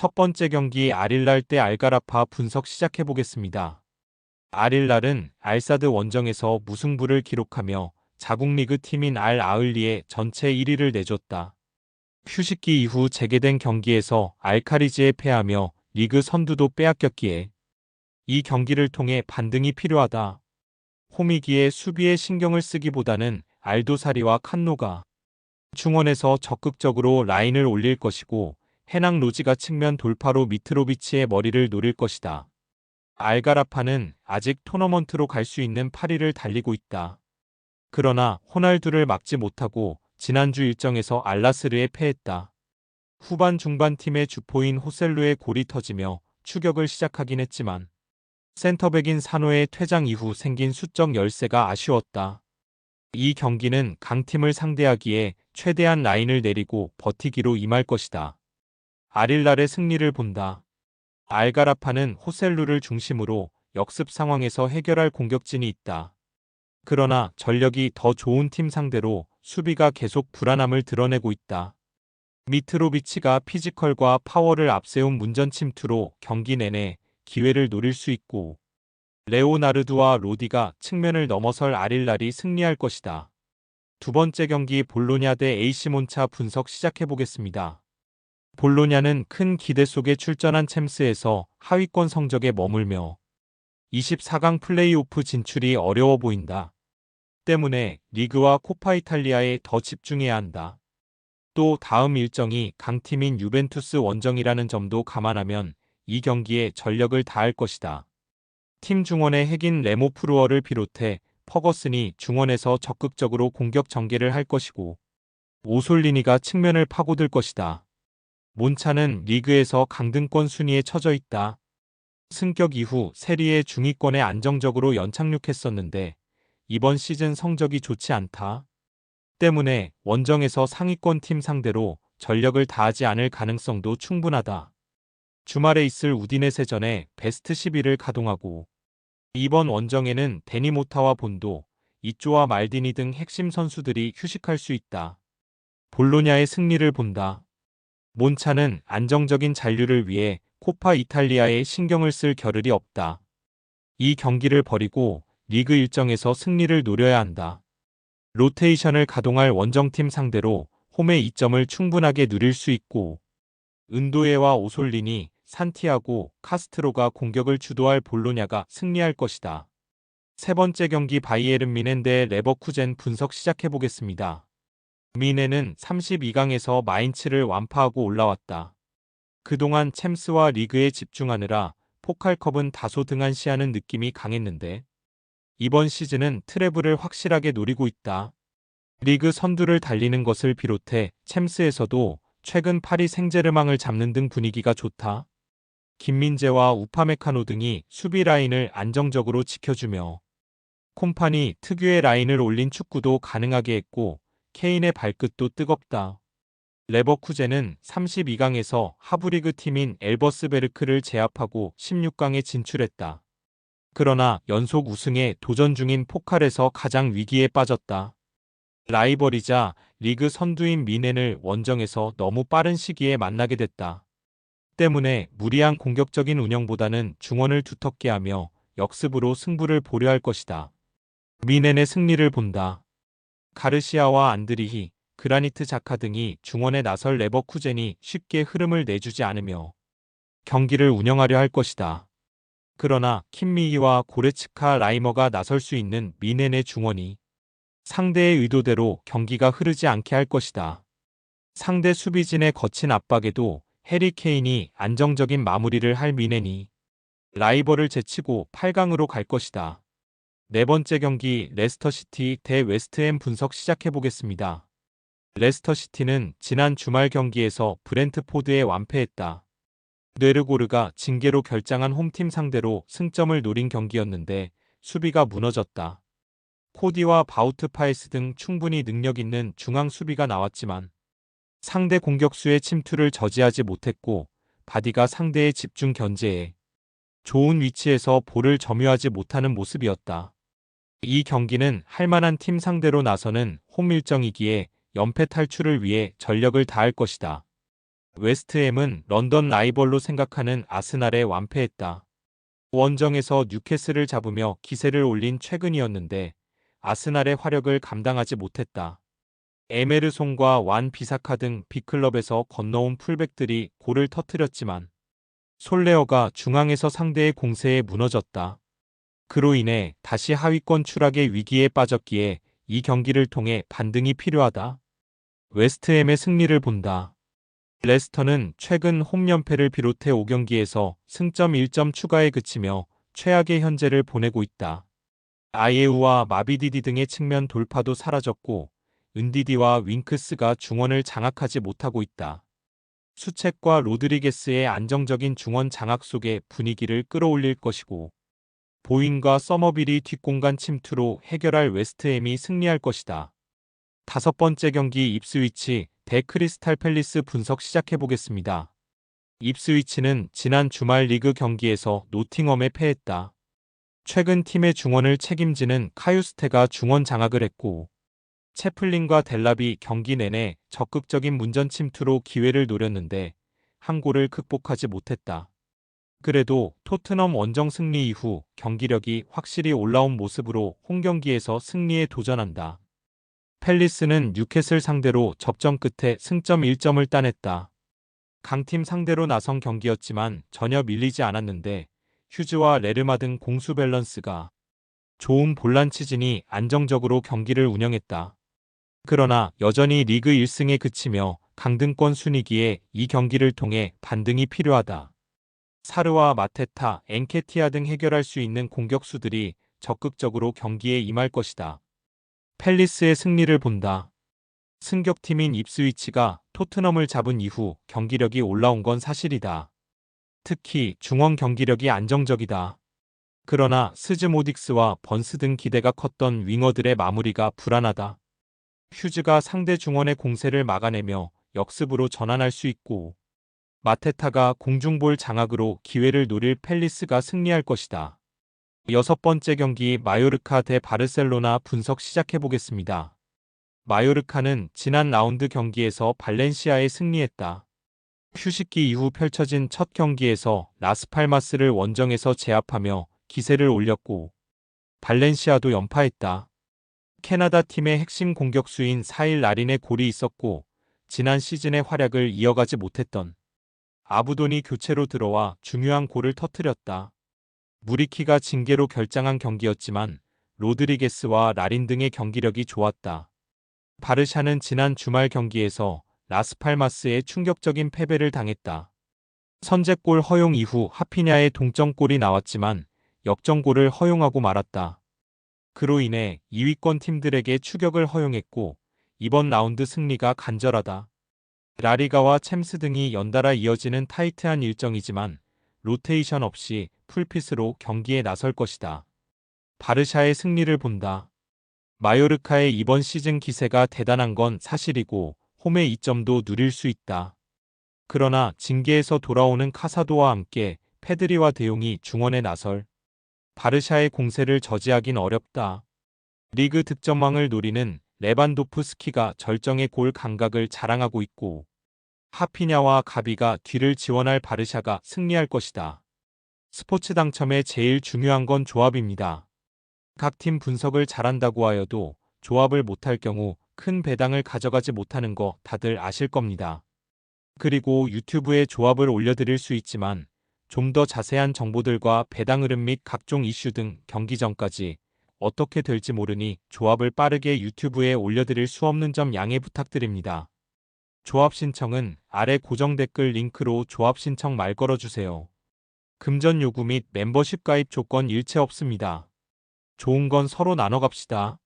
첫 번째 경기 아릴랄 대 알가라파 분석 시작해 보겠습니다. 아릴랄은 알사드 원정에서 무승부를 기록하며 자국 리그 팀인 알 아을리에 전체 1위를 내줬다. 휴식기 이후 재개된 경기에서 알카리즈에 패하며 리그 선두도 빼앗겼기에 이 경기를 통해 반등이 필요하다. 홈이기에 수비에 신경을 쓰기보다는 알도사리와 칸노가 중원에서 적극적으로 라인을 올릴 것이고 해낭 로지가 측면 돌파로 미트로비치의 머리를 노릴 것이다. 알가라파는 아직 토너먼트로 갈 수 있는 8위를 달리고 있다. 그러나 호날두를 막지 못하고 지난주 일정에서 알라스르에 패했다. 후반 중반 팀의 주포인 호셀루의 골이 터지며 추격을 시작하긴 했지만 센터백인 산호의 퇴장 이후 생긴 수적 열세가 아쉬웠다. 이 경기는 강팀을 상대하기에 최대한 라인을 내리고 버티기로 임할 것이다. 아릴랄의 승리를 본다. 알가라파는 호셀루를 중심으로 역습 상황에서 해결할 공격진이 있다. 그러나 전력이 더 좋은 팀 상대로 수비가 계속 불안함을 드러내고 있다. 미트로비치가 피지컬과 파워를 앞세운 문전 침투로 경기 내내 기회를 노릴 수 있고 레오나르두와 로디가 측면을 넘어설 아릴랄이 승리할 것이다. 두 번째 경기 볼로냐 대 에이시 몬차 분석 시작해 보겠습니다. 볼로냐는 큰 기대 속에 출전한 챔스에서 하위권 성적에 머물며 24강 플레이오프 진출이 어려워 보인다. 때문에 리그와 코파 이탈리아에 더 집중해야 한다. 또 다음 일정이 강팀인 유벤투스 원정이라는 점도 감안하면 이 경기에 전력을 다할 것이다. 팀 중원의 핵인 레모 프루어를 비롯해 퍼거슨이 중원에서 적극적으로 공격 전개를 할 것이고 오솔리니가 측면을 파고들 것이다. 몬차는 리그에서 강등권 순위에 처져 있다. 승격 이후 세리의 중위권에 안정적으로 연착륙했었는데 이번 시즌 성적이 좋지 않다. 때문에 원정에서 상위권 팀 상대로 전력을 다하지 않을 가능성도 충분하다. 주말에 있을 우디네세전에 베스트 11을 가동하고 이번 원정에는 데니모타와 본도, 이조와 말디니 등 핵심 선수들이 휴식할 수 있다. 볼로냐의 승리를 본다. 몬차는 안정적인 잔류를 위해 코파 이탈리아에 신경을 쓸 겨를이 없다. 이 경기를 버리고 리그 일정에서 승리를 노려야 한다. 로테이션을 가동할 원정팀 상대로 홈의 이점을 충분하게 누릴 수 있고 은도에와 오솔리니, 산티아고, 카스트로가 공격을 주도할 볼로냐가 승리할 것이다. 세 번째 경기 바이에른 미넨 대 레버쿠젠 분석 시작해 보겠습니다. 미넨은 32강에서 마인츠를 완파하고 올라왔다. 그동안 챔스와 리그에 집중하느라 포칼컵은 다소 등한시하는 느낌이 강했는데 이번 시즌은 트래블을 확실하게 노리고 있다. 리그 선두를 달리는 것을 비롯해 챔스에서도 최근 파리 생제르망을 잡는 등 분위기가 좋다. 김민재와 우파메카노 등이 수비 라인을 안정적으로 지켜주며 콤파니 특유의 라인을 올린 축구도 가능하게 했고 케인의 발끝도 뜨겁다. 레버쿠젠은 32강에서 하브리그 팀인 엘버스베르크를 제압하고 16강에 진출했다. 그러나 연속 우승에 도전 중인 포칼에서 가장 위기에 빠졌다. 라이벌이자 리그 선두인 미넨을 원정에서 너무 빠른 시기에 만나게 됐다. 때문에 무리한 공격적인 운영보다는 중원을 두텁게 하며 역습으로 승부를 보려 할 것이다. 미넨의 승리를 본다. 가르시아와 안드리히, 그라니트 자카 등이 중원에 나설 레버쿠젠이 쉽게 흐름을 내주지 않으며 경기를 운영하려 할 것이다. 그러나 킴미히와 고레츠카 라이머가 나설 수 있는 미넨의 중원이 상대의 의도대로 경기가 흐르지 않게 할 것이다. 상대 수비진의 거친 압박에도 해리 케인이 안정적인 마무리를 할 미넨이 라이벌을 제치고 8강으로 갈 것이다. 네 번째 경기 레스터시티 대 웨스트햄 분석 시작해 보겠습니다. 레스터시티는 지난 주말 경기에서 브렌트포드에 완패했다. 뇌르고르가 징계로 결장한 홈팀 상대로 승점을 노린 경기였는데 수비가 무너졌다. 코디와 바우트 파이스 등 충분히 능력 있는 중앙 수비가 나왔지만 상대 공격수의 침투를 저지하지 못했고 바디가 상대의 집중 견제에 좋은 위치에서 볼을 점유하지 못하는 모습이었다. 이 경기는 할만한 팀 상대로 나서는 홈 일정이기에 연패 탈출을 위해 전력을 다할 것이다. 웨스트햄은 런던 라이벌로 생각하는 아스날에 완패했다. 원정에서 뉴캐슬을 잡으며 기세를 올린 최근이었는데 아스날의 화력을 감당하지 못했다. 에메르송과 완 비사카 등 B클럽에서 건너온 풀백들이 골을 터뜨렸지만 솔레어가 중앙에서 상대의 공세에 무너졌다. 그로 인해 다시 하위권 추락의 위기에 빠졌기에 이 경기를 통해 반등이 필요하다. 웨스트햄의 승리를 본다. 레스터는 최근 홈연패를 비롯해 5경기에서 승점 1점 추가에 그치며 최악의 현재를 보내고 있다. 아예우와 마비디디 등의 측면 돌파도 사라졌고 은디디와 윙크스가 중원을 장악하지 못하고 있다. 수책과 로드리게스의 안정적인 중원 장악 속에 분위기를 끌어올릴 것이고 보인과 서머빌이 뒷공간 침투로 해결할 웨스트햄이 승리할 것이다. 다섯 번째 경기 입스위치 대 크리스탈 팰리스 분석 시작해 보겠습니다. 입스위치는 지난 주말 리그 경기에서 노팅엄에 패했다. 최근 팀의 중원을 책임지는 카유스테가 중원 장악을 했고 채플린과 델랍이 경기 내내 적극적인 문전 침투로 기회를 노렸는데 한 골을 극복하지 못했다. 그래도 토트넘 원정 승리 이후 경기력이 확실히 올라온 모습으로 홈 경기에서 승리에 도전한다. 펠리스는 뉴캐슬 상대로 접전 끝에 승점 1점을 따냈다. 강팀 상대로 나선 경기였지만 전혀 밀리지 않았는데 휴즈와 레르마 등 공수 밸런스가 좋은 볼란치진이 안정적으로 경기를 운영했다. 그러나 여전히 리그 1승에 그치며 강등권 순위기에 이 경기를 통해 반등이 필요하다. 사르와 마테타, 엔케티아 등 해결할 수 있는 공격수들이 적극적으로 경기에 임할 것이다. 펠리스의 승리를 본다. 승격팀인 입스위치가 토트넘을 잡은 이후 경기력이 올라온 건 사실이다. 특히 중원 경기력이 안정적이다. 그러나 스즈모딕스와 번스 등 기대가 컸던 윙어들의 마무리가 불안하다. 휴즈가 상대 중원의 공세를 막아내며 역습으로 전환할 수 있고 마테타가 공중볼 장악으로 기회를 노릴 펠리스가 승리할 것이다. 여섯 번째 경기 마요르카 대 바르셀로나 분석 시작해 보겠습니다. 마요르카는 지난 라운드 경기에서 발렌시아에 승리했다. 휴식기 이후 펼쳐진 첫 경기에서 라스팔마스를 원정에서 제압하며 기세를 올렸고 발렌시아도 연파했다. 캐나다 팀의 핵심 공격수인 사일 라린의 골이 있었고 지난 시즌의 활약을 이어가지 못했던 아부돈이 교체로 들어와 중요한 골을 터뜨렸다. 무리키가 징계로 결장한 경기였지만 로드리게스와 라린 등의 경기력이 좋았다. 바르샤는 지난 주말 경기에서 라스팔마스의 충격적인 패배를 당했다. 선제골 허용 이후 하피냐의 동점골이 나왔지만 역전골을 허용하고 말았다. 그로 인해 2위권 팀들에게 추격을 허용했고 이번 라운드 승리가 간절하다. 라리가와 챔스 등이 연달아 이어지는 타이트한 일정이지만 로테이션 없이 풀핏으로 경기에 나설 것이다. 바르샤의 승리를 본다. 마요르카의 이번 시즌 기세가 대단한 건 사실이고 홈의 이점도 누릴 수 있다. 그러나 징계에서 돌아오는 카사도와 함께 페드리와 대용이 중원에 나설 바르샤의 공세를 저지하긴 어렵다. 리그 득점왕을 노리는 레반도프스키가 절정의 골 감각을 자랑하고 있고 하피냐와 가비가 뒤를 지원할 바르샤가 승리할 것이다. 스포츠 당첨에 제일 중요한 건 조합입니다. 각 팀 분석을 잘한다고 하여도 조합을 못할 경우 큰 배당을 가져가지 못하는 거 다들 아실 겁니다. 그리고 유튜브에 조합을 올려드릴 수 있지만 좀 더 자세한 정보들과 배당 흐름 및 각종 이슈 등 경기 전까지 어떻게 될지 모르니 조합을 빠르게 유튜브에 올려드릴 수 없는 점 양해 부탁드립니다. 조합 신청은 아래 고정 댓글 링크로 조합 신청 말 걸어주세요. 금전 요구 및 멤버십 가입 조건 일체 없습니다. 좋은 건 서로 나눠 갑시다.